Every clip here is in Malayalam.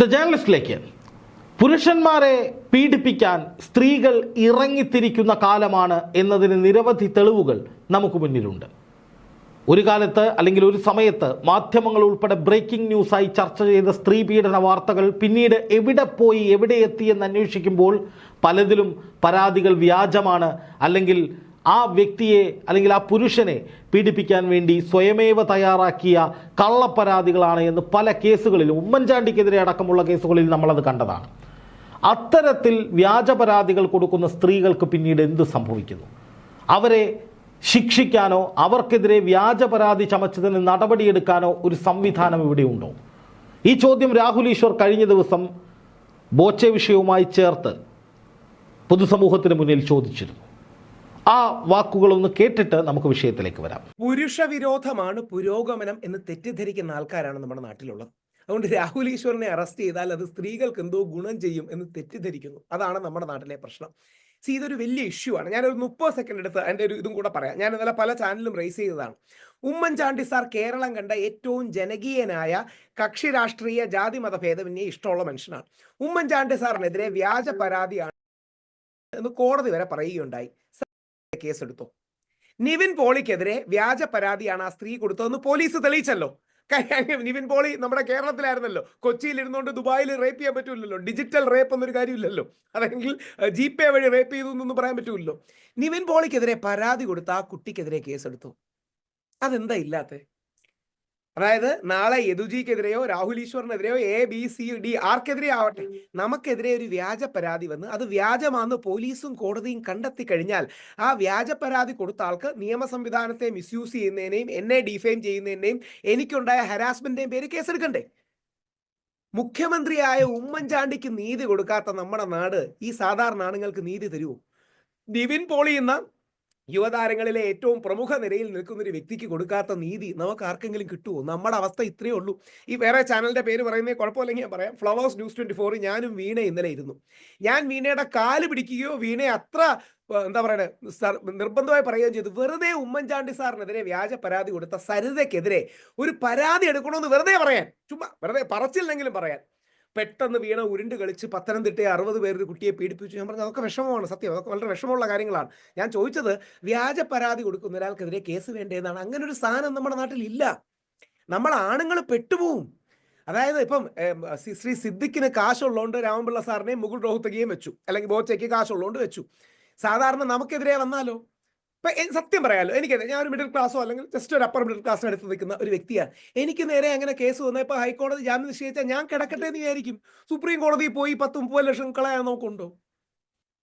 ദ ജേണലിസ്റ്റിലേക്ക് പുരുഷന്മാരെ പീഡിപ്പിക്കാൻ സ്ത്രീകൾ ഇറങ്ങിത്തിരിക്കുന്ന കാലമാണ് എന്നതിന് നിരവധി തെളിവുകൾ നമുക്ക് മുന്നിലുണ്ട്. ഒരു കാലത്ത് അല്ലെങ്കിൽ ഒരു സമയത്ത് മാധ്യമങ്ങൾ ഉൾപ്പെടെ ബ്രേക്കിംഗ് ന്യൂസായി ചർച്ച ചെയ്ത സ്ത്രീ പീഡന വാർത്തകൾ പിന്നീട് എവിടെ പോയി എവിടെ എത്തി എന്ന് അന്വേഷിക്കുമ്പോൾ പലതിലും പരാതികൾ വ്യാജമാണ്. അല്ലെങ്കിൽ ആ വ്യക്തിയെ അല്ലെങ്കിൽ ആ പുരുഷനെ പീഡിപ്പിക്കാൻ വേണ്ടി സ്വയമേവ തയ്യാറാക്കിയ കള്ളപ്പരാതികളാണ് എന്ന് പല കേസുകളിലും ഉമ്മൻചാണ്ടിക്കെതിരെ അടക്കമുള്ള കേസുകളിൽ നമ്മളത് കണ്ടതാണ്. അത്തരത്തിൽ വ്യാജ പരാതികൾ കൊടുക്കുന്ന സ്ത്രീകൾക്ക് പിന്നീട് എന്ത് സംഭവിക്കുന്നു? അവരെ ശിക്ഷിക്കാനോ അവർക്കെതിരെ വ്യാജ പരാതി ചമച്ചതിന് നടപടിയെടുക്കാനോ ഒരു സംവിധാനം ഇവിടെ ഉണ്ടോ? ഈ ചോദ്യം രാഹുൽ ഈശ്വർ കഴിഞ്ഞ ദിവസം ബോച്ചെ വിഷയവുമായി ചേർത്ത് പൊതുസമൂഹത്തിന് മുന്നിൽ ചോദിച്ചിരുന്നു. ആ വാക്കുകളൊന്ന് കേട്ടിട്ട് നമുക്ക് വിഷയത്തിലേക്ക് വരാം. പുരുഷ വിരോധമാണ് പുരോഗമനം എന്ന് തെറ്റിദ്ധരിക്കുന്ന ആൾക്കാരാണ് നമ്മുടെ നാട്ടിലുള്ളത്. അതുകൊണ്ട് രാഹുൽ ഈശ്വറിനെ അറസ്റ്റ് ചെയ്താൽ അത് സ്ത്രീകൾക്ക് എന്തോ ഗുണം ചെയ്യും എന്ന് തെറ്റിദ്ധരിക്കുന്നു. അതാണ് നമ്മുടെ നാട്ടിലെ പ്രശ്നം. സി ഇതൊരു വലിയ ഇഷ്യൂ ആണ്. ഞാനൊരു മുപ്പത് സെക്കൻഡ് എടുത്ത് അതിന്റെ ഒരു ഇതും കൂടെ പറയാം. ഞാൻ ഇന്നലെ പല ചാനലിലും റേസ് ചെയ്തതാണ്. ഉമ്മൻചാണ്ടി സാർ കേരളം കണ്ട ഏറ്റവും ജനകീയനായ കക്ഷി രാഷ്ട്രീയ ജാതി മത ഭേദമന്യേ ഇഷ്ടമുള്ള മനുഷ്യനാണ്. ഉമ്മൻചാണ്ടി സാറിനെതിരെ വ്യാജ പരാതിയാണ് എന്ന് കോടതി വരെ പറയുകയുണ്ടായി. കേസെടുത്തു. നിവിൻ പോളിക്കെതിരെ വ്യാജ പരാതിയാണ് ആ സ്ത്രീ കൊടുത്തതെന്ന് പോലീസ് തെളിയിച്ചല്ലോ. നിവിൻ പോളി നമ്മുടെ കേരളത്തിലായിരുന്നല്ലോ. കൊച്ചിയിൽ ഇരുന്നുകൊണ്ട് ദുബായിൽ റേപ്പ് ചെയ്യാൻ പറ്റൂലല്ലോ. ഡിജിറ്റൽ റേപ്പ് എന്നൊരു കാര്യമില്ലല്ലോ. അതെങ്കിൽ ജി പേ വഴി റേപ്പ് ചെയ്തു എന്നൊന്നും പറയാൻ പറ്റൂല്ലോ നിവിൻ പോളിക്കെതിരെ പരാതി കൊടുത്ത ആ കുട്ടിക്കെതിരെ കേസെടുത്തു. അതെന്താ ഇല്ലാത്ത? അതായത് നാളെ യദുജിക്കെതിരെയോ രാഹുൽ ഈശ്വറിനെതിരെയോ എ ബി സി ഡി ആർക്കെതിരെ ആവട്ടെ? നമുക്കെതിരെ ഒരു വ്യാജ പരാതി വന്ന് അത് വ്യാജമാണെന്ന് പോലീസും കോടതിയും കണ്ടെത്തി കഴിഞ്ഞാൽ ആ വ്യാജ പരാതി കൊടുത്ത ആൾക്ക് നിയമ സംവിധാനത്തെ മിസ്യൂസ് ചെയ്യുന്നതിനെയും എന്നെ ഡിഫെയിം ചെയ്യുന്നതിനെയും എനിക്കുണ്ടായ ഹരാസ്മെന്റിന്റെയും പേര് കേസെടുക്കണ്ടേ? മുഖ്യമന്ത്രിയായ ഉമ്മൻചാണ്ടിക്ക് നീതി കൊടുക്കാത്ത നമ്മുടെ നാട് ഈ സാധാരണ ആണുങ്ങൾക്ക് നീതി തരുമോ നിവിൻ പോളി എന്ന യുവതാരങ്ങളിലെ ഏറ്റവും പ്രമുഖ നിരയിൽ നിൽക്കുന്ന ഒരു വ്യക്തിക്ക് കൊടുക്കാത്ത നീതി നമുക്ക് ആർക്കെങ്കിലും കിട്ടുമോ നമ്മുടെ അവസ്ഥ ഇത്രയേ ഉള്ളൂ. ഈ വേറെ ചാനലിന്റെ പേര് പറയുന്നേ കുഴപ്പമില്ലെങ്കിൽ ഞാൻ പറയാം. ഫ്ലവേഴ്സ് ന്യൂസ് ട്വന്റി ഫോറിൽ ഞാനും വീണ ഇന്നലെ ഇരുന്നു. ഞാൻ വീണയുടെ കാൽ പിടിക്കുകയോ വീണയെ അത്ര എന്താ പറയുക നിർബന്ധമായി പറയുകയും ചെയ്തു. വെറുതെ ഉമ്മൻചാണ്ടി സാറിനെതിരെ വ്യാജ പരാതി കൊടുത്ത സരിതയ്ക്കെതിരെ ഒരു പരാതി എടുക്കണമെന്ന് വെറുതെ പറയാൻ. ചുമ്മാ വെറുതെ പറച്ചില്ലെങ്കിലും പറയാൻ. പെട്ടെന്ന് വീണ ഉരുണ്ട് കളിച്ച് പത്തനംതിട്ടയെ അറുപത് പേര് കുട്ടിയെ പീഡിപ്പിച്ചു. ഞാൻ പറഞ്ഞു അതൊക്കെ വിഷമമാണ് സത്യം. അതൊക്കെ വളരെ വിഷമമുള്ള കാര്യങ്ങളാണ്. ഞാൻ ചോദിച്ചത് വ്യാജ പരാതി കൊടുക്കുന്ന ഒരാൾക്കെതിരെ കേസ് വേണ്ടേന്നാണ്. അങ്ങനെ ഒരു സാധനം നമ്മുടെ നാട്ടിൽ ഇല്ല നമ്മൾ ആണുങ്ങൾ പെട്ടുപോകും അതായത് ഇപ്പം ശ്രീ സിദ്ദിഖിന് കാശുള്ളതുകൊണ്ട് രാമപിള്ള സാറിനെയും മുകുൾ റോഹത്തകയും വെച്ചു. അല്ലെങ്കിൽ ബോച്ചയ്ക്ക് കാശുള്ളതുകൊണ്ട് വെച്ചു. സാധാരണ നമുക്കെതിരെ വന്നാലോ? സത്യം പറയാലോ എനിക്ക് ഞാൻ ഒരു മിഡിൽ ക്ലാസ്സോ അല്ലെങ്കിൽ ജസ്റ്റ് ഒരു അപ്പർ മിഡിൽ ക്ലാസ്സിന് അടുത്ത് നിൽക്കുന്ന ഒരു വ്യക്തിയാണ് എനിക്ക് നേരെ അങ്ങനെ കേസ് വന്നാൽ ഇപ്പൊ ഹൈക്കോടതി ജാമ്യം നിശ്ചയിച്ചാൽ ഞാൻ കിടക്കട്ടെ എന്ന് വിചാരിക്കും. സുപ്രീം കോടതിയിൽ പോയി പത്ത് മുപ്പത് ലക്ഷം കളയാൻ നോക്കുണ്ടോ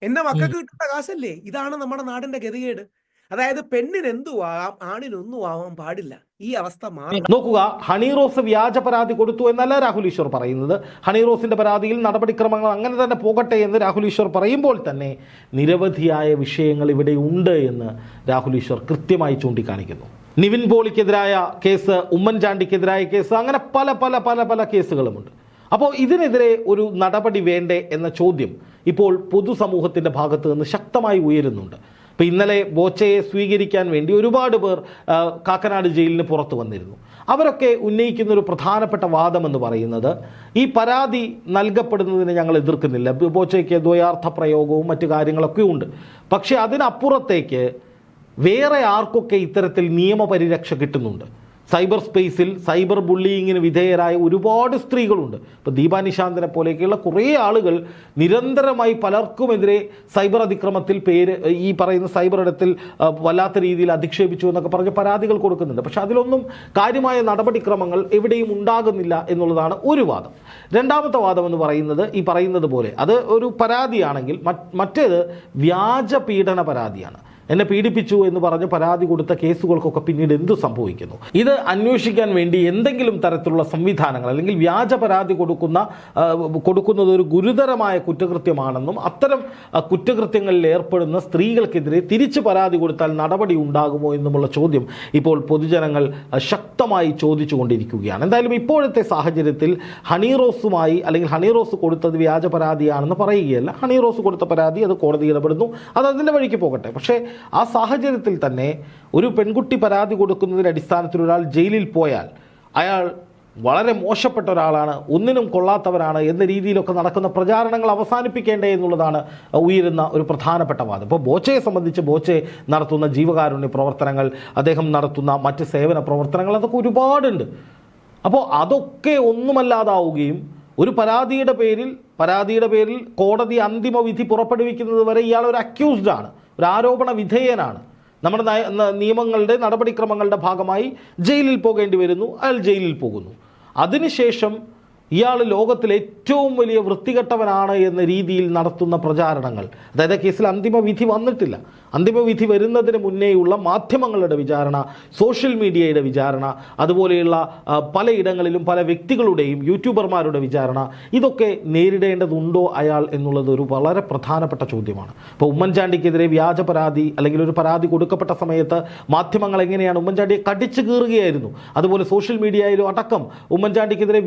എന്റെ മക്കൾക്ക് കിട്ടുന്ന കാശല്ലേ? ഇതാണ് നമ്മുടെ നാടിന്റെ ഗതികേട്. അതായത് പെണ്ണിന് എന്തു ആവാം ആണിനൊന്നും ആവാൻ പാടില്ല. ഈ അവസ്ഥ മാറി. നോക്കുക ഹണി റോസ് വ്യാജ പരാതി കൊടുത്തു എന്നല്ല രാഹുൽ ഈശ്വർ പറയുന്നത്. ഹണി റോസിന്റെ പരാതിയിൽ നടപടിക്രമങ്ങൾ അങ്ങനെ തന്നെ പോകട്ടെ എന്ന് രാഹുൽ ഈശ്വർ പറയുമ്പോൾ തന്നെ നിരവധിയായ വിഷയങ്ങൾ ഇവിടെ ഉണ്ട് എന്ന് രാഹുൽ ഈശ്വർ കൃത്യമായി ചൂണ്ടിക്കാണിക്കുന്നു. നിവിൻ പോളിക്കെതിരായ കേസ് ഉമ്മൻചാണ്ടിക്കെതിരായ കേസ് അങ്ങനെ പല പല പല പല കേസുകളുമുണ്ട്. അപ്പോൾ ഇതിനെതിരെ ഒരു നടപടി വേണ്ടേ എന്ന ചോദ്യം ഇപ്പോൾ പൊതുസമൂഹത്തിന്റെ ഭാഗത്ത് നിന്ന് ശക്തമായി ഉയരുന്നുണ്ട്. ഇപ്പോൾ ഇന്നലെ ബോച്ചയെ സ്വീകരിക്കാൻ വേണ്ടി ഒരുപാട് പേർ കാക്കനാട് ജയിലിന് പുറത്തു വന്നിരുന്നു. അവരൊക്കെ ഉന്നയിക്കുന്ന ഒരു പ്രധാനപ്പെട്ട വാദമെന്ന് പറയുന്നത് ഈ പരാതി നൽകപ്പെടുന്നതിനെ ഞങ്ങൾ എതിർക്കുന്നില്ല. ബോച്ചയ്ക്ക് ദ്വയാർത്ഥ പ്രയോഗവും മറ്റു കാര്യങ്ങളൊക്കെ ഉണ്ട്. പക്ഷേ അതിനപ്പുറത്തേക്ക് വേറെ ആർക്കൊക്കെ ഇത്തരത്തിൽ നിയമപരിരക്ഷ കിട്ടുന്നുണ്ട്? സൈബർ സ്പേസിൽ സൈബർ ബുള്ളിയിങ്ങിന് വിധേയരായ ഒരുപാട് സ്ത്രീകളുണ്ട്. ഇപ്പോൾ ദീപാനിശാന്തനെ പോലെയൊക്കെയുള്ള കുറേ ആളുകൾ നിരന്തരമായി പലർക്കുമെതിരെ സൈബർ അതിക്രമത്തിൽ പേര് ഈ പറയുന്ന സൈബർ ഇടത്തിൽ വല്ലാത്ത രീതിയിൽ അധിക്ഷേപിച്ചു എന്നൊക്കെ പറഞ്ഞ് പരാതികൾ കൊടുക്കുന്നുണ്ട്. പക്ഷേ അതിലൊന്നും കാര്യമായ നടപടിക്രമങ്ങൾ എവിടെയും ഉണ്ടാകുന്നില്ല എന്നുള്ളതാണ് ഒരു വാദം. രണ്ടാമത്തെ വാദം എന്ന് പറയുന്നത് ഈ പറയുന്നത് പോലെ അത് ഒരു പരാതിയാണെങ്കിൽ മറ്റേത് വ്യാജ പീഡന പരാതിയാണ്. എന്നെ പീഡിപ്പിച്ചു എന്ന് പറഞ്ഞ് പരാതി കൊടുത്ത കേസുകൾക്കൊക്കെ പിന്നീട് എന്ത് സംഭവിക്കുന്നു? ഇത് അന്വേഷിക്കാൻ വേണ്ടി എന്തെങ്കിലും തരത്തിലുള്ള സംവിധാനങ്ങൾ അല്ലെങ്കിൽ വ്യാജ പരാതി കൊടുക്കുന്ന കൊടുക്കുന്നത് ഒരു ഗുരുതരമായ കുറ്റകൃത്യമാണെന്നും അത്തരം കുറ്റകൃത്യങ്ങളിൽ ഏർപ്പെടുന്ന സ്ത്രീകൾക്കെതിരെ തിരിച്ച് പരാതി കൊടുത്താൽ നടപടി ഉണ്ടാകുമോ എന്നുമുള്ള ചോദ്യം ഇപ്പോൾ പൊതുജനങ്ങൾ ശക്തമായി ചോദിച്ചുകൊണ്ടിരിക്കുകയാണ്. എന്തായാലും ഇപ്പോഴത്തെ സാഹചര്യത്തിൽ ഹണി റോസുമായി അല്ലെങ്കിൽ ഹണി റോസ് കൊടുത്തത് വ്യാജ പരാതിയാണെന്ന് പറയുകയല്ല. ഹണി റോസ് കൊടുത്ത പരാതി അത് കോടതി ഇടപെടുന്നു. അത് അതിന്റെ വഴിക്ക് പോകട്ടെ. പക്ഷേ ആ സാഹചര്യത്തിൽ തന്നെ ഒരു പെൺകുട്ടി പരാതി കൊടുക്കുന്നതിന്റെ അടിസ്ഥാനത്തിൽ ഒരാൾ ജയിലിൽ പോയാൽ അയാൾ വളരെ മോശപ്പെട്ട ഒരാളാണ് ഒന്നിനും കൊള്ളാത്തവരാണ് എന്ന രീതിയിലൊക്കെ നടക്കുന്ന പ്രചാരണങ്ങൾ അവസാനിപ്പിക്കേണ്ടേ എന്നുള്ളതാണ് ഉയരുന്ന ഒരു പ്രധാനപ്പെട്ട വാദം. ഇപ്പോൾ ബോച്ചയെ സംബന്ധിച്ച് ബോച്ചെ നടത്തുന്ന ജീവകാരുണ്യ പ്രവർത്തനങ്ങൾ അദ്ദേഹം നടത്തുന്ന മറ്റ് സേവന പ്രവർത്തനങ്ങൾ അതൊക്കെ ഒരുപാടുണ്ട്. അപ്പോൾ അതൊക്കെ ഒന്നുമല്ലാതാവുകയും ഒരു പരാതിയുടെ പേരിൽ പരാതിയുടെ പേരിൽ കോടതി അന്തിമ വിധി പുറപ്പെടുവിക്കുന്നത് വരെ ഇയാൾ ഒരു അക്യൂസ്ഡ് ആണ്. ഒരു ആരോപണ വിധേയനാണ്. നമ്മുടെ നിയമങ്ങളുടെ നടപടിക്രമങ്ങളുടെ ഭാഗമായി ജയിലിൽ പോകേണ്ടി വരുന്നു അയാൾ ജയിലിൽ പോകുന്നു. അതിനുശേഷം ഇയാൾ ലോകത്തിലെ ഏറ്റവും വലിയ വൃത്തികെട്ടവനാണ് എന്ന രീതിയിൽ നടത്തുന്ന പ്രചാരണങ്ങൾ. അതായത് കേസിൽ അന്തിമ വിധി വന്നിട്ടില്ല. അന്തിമ വിധി വരുന്നതിന് മുന്നേയുള്ള മാധ്യമങ്ങളുടെ വിചാരണ സോഷ്യൽ മീഡിയയുടെ വിചാരണ അതുപോലെയുള്ള പലയിടങ്ങളിലും പല വ്യക്തികളുടെയും യൂട്യൂബർമാരുടെ വിചാരണ ഇതൊക്കെ നേരിടേണ്ടതുണ്ടോ അയാൾ എന്നുള്ളത് ഒരു വളരെ പ്രധാനപ്പെട്ട ചോദ്യമാണ്. ഇപ്പോൾ ഉമ്മൻചാണ്ടിക്കെതിരെ വ്യാജ പരാതി അല്ലെങ്കിൽ ഒരു പരാതി കൊടുക്കപ്പെട്ട സമയത്ത് മാധ്യമങ്ങൾ എങ്ങനെയാണ് ഉമ്മൻചാണ്ടിയെ കടിച്ചു കീറുകയായിരുന്നു? അതുപോലെ സോഷ്യൽ മീഡിയയിലും അടക്കം ഉമ്മൻചാണ്ടിക്കെതിരെ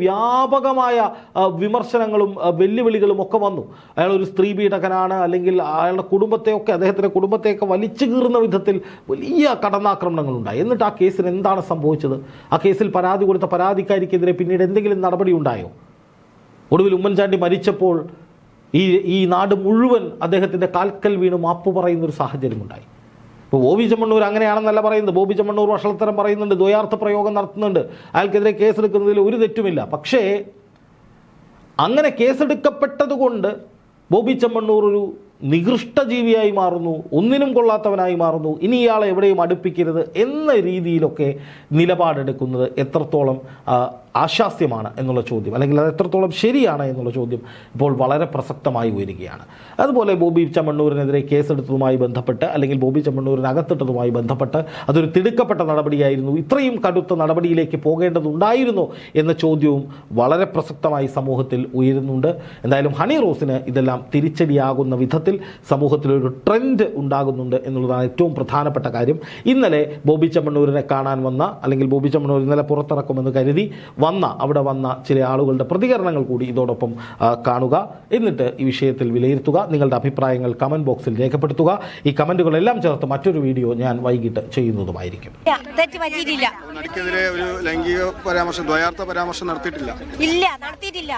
വ്യാപകമായ വിമർശനങ്ങളും വെല്ലുവിളികളും ഒക്കെ വന്നു. അയാൾ ഒരു സ്ത്രീ പീഡകനാണ് അല്ലെങ്കിൽ അയാളുടെ കുടുംബത്തെയൊക്കെ അദ്ദേഹത്തിന്റെ കുടുംബത്തെയൊക്കെ വലിച്ചു കീറുന്ന വിധത്തിൽ വലിയ കടന്നാക്രമണങ്ങളുണ്ടായി. എന്നിട്ട് ആ കേസിന് എന്താണ് സംഭവിച്ചത്? ആ കേസിൽ പരാതി കൊടുത്ത പരാതിക്കാരിക്കെതിരെ പിന്നീട് എന്തെങ്കിലും നടപടി ഉണ്ടായോ? ഒടുവിൽ ഉമ്മൻചാണ്ടി മരിച്ചപ്പോൾ ഈ ഈ നാട് മുഴുവൻ അദ്ദേഹത്തിന്റെ കാൽക്കൽ വീണ് മാപ്പ് പറയുന്ന ഒരു സാഹചര്യമുണ്ടായി. ഇപ്പോൾ ബോബി ചെമ്മണ്ണൂർ അങ്ങനെയാണെന്നല്ല പറയുന്നത്. ബോബി ചെമ്മണ്ണൂർ വഷളത്തരം പറയുന്നുണ്ട് ദ്വയാർത്ഥ പ്രയോഗം നടത്തുന്നുണ്ട്. അയാൾക്കെതിരെ കേസെടുക്കുന്നതിൽ ഒരു തെറ്റുമില്ല. പക്ഷേ അങ്ങനെ കേസെടുക്കപ്പെട്ടതുകൊണ്ട് ബോബി ചെമ്മണ്ണൂർ ഒരു നികൃഷ്ട ജീവിയായി മാറുന്നു ഒന്നിനും കൊള്ളാത്തവനായി മാറുന്നു ഇനി ഇയാളെ എവിടെയും അടുപ്പിക്കരുത് എന്ന രീതിയിലൊക്കെ നിലപാടെടുക്കുന്നത് എത്രത്തോളം ആശാസ്യമാണ് എന്നുള്ള ചോദ്യം. അല്ലെങ്കിൽ അത് എത്രത്തോളം ശരിയാണ് എന്നുള്ള ചോദ്യം ഇപ്പോൾ വളരെ പ്രസക്തമായി ഉയരുകയാണ്. അതുപോലെ ബോബി ചമ്മണ്ണൂരിനെതിരെ കേസെടുത്തതുമായി ബന്ധപ്പെട്ട് അല്ലെങ്കിൽ ബോബി ചമ്മണ്ണൂരിനകത്തിട്ടതുമായി ബന്ധപ്പെട്ട് അതൊരു തിടുക്കപ്പെട്ട നടപടിയായിരുന്നു. ഇത്രയും കടുത്ത നടപടിയിലേക്ക് പോകേണ്ടതുണ്ടായിരുന്നോ എന്ന ചോദ്യവും വളരെ പ്രസക്തമായി സമൂഹത്തിൽ ഉയരുന്നുണ്ട്. എന്തായാലും ഹണി റോസിന് ഇതെല്ലാം തിരിച്ചടിയാകുന്ന വിധത്തിൽ സമൂഹത്തിലൊരു ട്രെൻഡ് ഉണ്ടാകുന്നുണ്ട് എന്നുള്ളതാണ് ഏറ്റവും പ്രധാനപ്പെട്ട കാര്യം. ഇന്നലെ ബോബി ചമ്മണ്ണൂരിനെ കാണാൻ വന്ന അല്ലെങ്കിൽ ബോബി ചമ്മണ്ണൂർ ഇന്നലെ പുറത്തിറക്കുമെന്ന് കരുതി വന്ന അവിടെ വന്ന ചില ആളുകളുടെ പ്രതികരണങ്ങൾ കൂടി ഇതോടൊപ്പം കാണുക. എന്നിട്ട് ഈ വിഷയത്തിൽ വിലയിരുത്തുക. നിങ്ങളുടെ അഭിപ്രായങ്ങൾ കമന്റ് ബോക്സിൽ രേഖപ്പെടുത്തുക. ഈ കമന്റുകളെല്ലാം ചേർത്ത് മറ്റൊരു വീഡിയോ ഞാൻ വൈകിട്ട് ചെയ്യുന്നതുമായിരിക്കും. നടിക്കെതിരെ ഒരു ലൈംഗിക പരാമർശം ദ്വയാർത്ഥ പരാമർശം നടത്തിയിട്ടില്ല. ഇല്ല നടത്തിയിട്ടില്ല.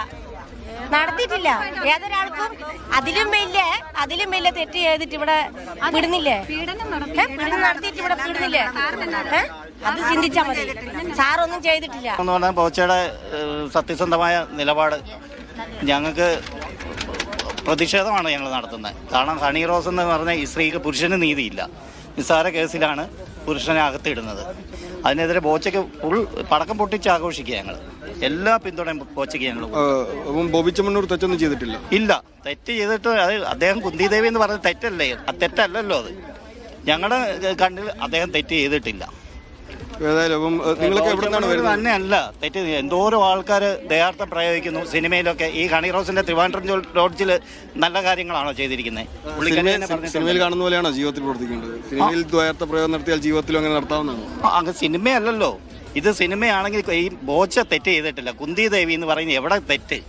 നടത്തിയിട്ടില്ല. ഏതൊരാൾക്കും അതിലും വലിയ അതിലും വലിയ തെറ്റ് ചെയ്തിട്ട് ഇവിടെ വിടുന്നില്ലേ? പീഡനം നടത്തിയിട്ട് ഇവിടെ വിടുന്നില്ലേ? അത് ചിന്തിച്ചാൽ മതി. സാറൊന്നും ചെയ്തിട്ടില്ല. എന്ന് പറഞ്ഞാൽ ബോച്ചയുടെ സത്യസന്ധമായ നിലപാട് ഞങ്ങൾക്ക് പ്രതിഷേധമാണ് ഞങ്ങൾ നടത്തുന്നത്. കാരണം ഹണി റോസ് എന്ന് പറഞ്ഞ ഈ സ്ത്രീക്ക് പുരുഷന് നീതിയില്ല. നിസ്സാര കേസിലാണ് പുരുഷനെ അകത്തിടുന്നത്. അതിനെതിരെ ബോച്ചയ്ക്ക് ഫുൾ പടക്കം പൊട്ടിച്ച് ആഘോഷിക്കുക ഞങ്ങൾ. എല്ലാ പിന്തുണയും ബോച്ചയ്ക്ക് ഞങ്ങൾ തെറ്റൊന്നും ചെയ്തിട്ടില്ല? ഇല്ല. തെറ്റ് ചെയ്തിട്ട് അത് അദ്ദേഹം കുന്തിദേവി എന്ന് പറഞ്ഞ തെറ്റല്ലേ? അത് തെറ്റല്ലല്ലോ അത്. ഞങ്ങളുടെ കണ്ണിൽ അദ്ദേഹം തെറ്റ് ചെയ്തിട്ടില്ല. ഏതായാലും അപ്പം നിങ്ങളൊക്കെ എവിടെ നിന്നാണ് വരുന്നത്? തന്നെയല്ല. തെറ്റ് എന്തോരം ആൾക്കാർ ദയാർത്ഥം പ്രയോഗിക്കുന്നു സിനിമയിലൊക്കെ. ഈ ഹണി റോസിന്റെ ട്രിവാൻഡ്രം ലോഡ്ജിൽ നല്ല കാര്യങ്ങളാണോ ചെയ്തിരിക്കുന്നത് സിനിമയിൽ കാണുന്ന പോലെയാണോ ജീവിതത്തിൽ പ്രവർത്തിക്കേണ്ടത്? സിനിമയിൽ ദ്വയാർത്ഥ പ്രയോഗം നടത്തിയാൽ ജീവിതത്തിലും അങ്ങനെ നടത്താവുന്നതാണ്? അങ്ങ് സിനിമയല്ലല്ലോ. ഇത് സിനിമയാണെങ്കിൽ ഈ ബോച്ച തെറ്റ് ചെയ്തിട്ടില്ല. കുന്തി ദേവി എന്ന് പറയുന്നത് എവിടെ തെറ്റ്?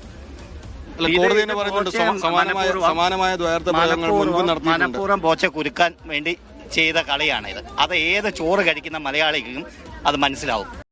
കോടതി സമാനമായ സമാനമായ ദ്വയാർത്ഥ പ്രയോഗങ്ങൾ മനഃപൂർവം ബോച്ച കുരുക്കാൻ വേണ്ടി ചെയ്ത കളിയാണിത്. അത് ഏത് ചോറ് കഴിക്കുന്ന മലയാളിക്കും അത് മനസ്സിലാവും.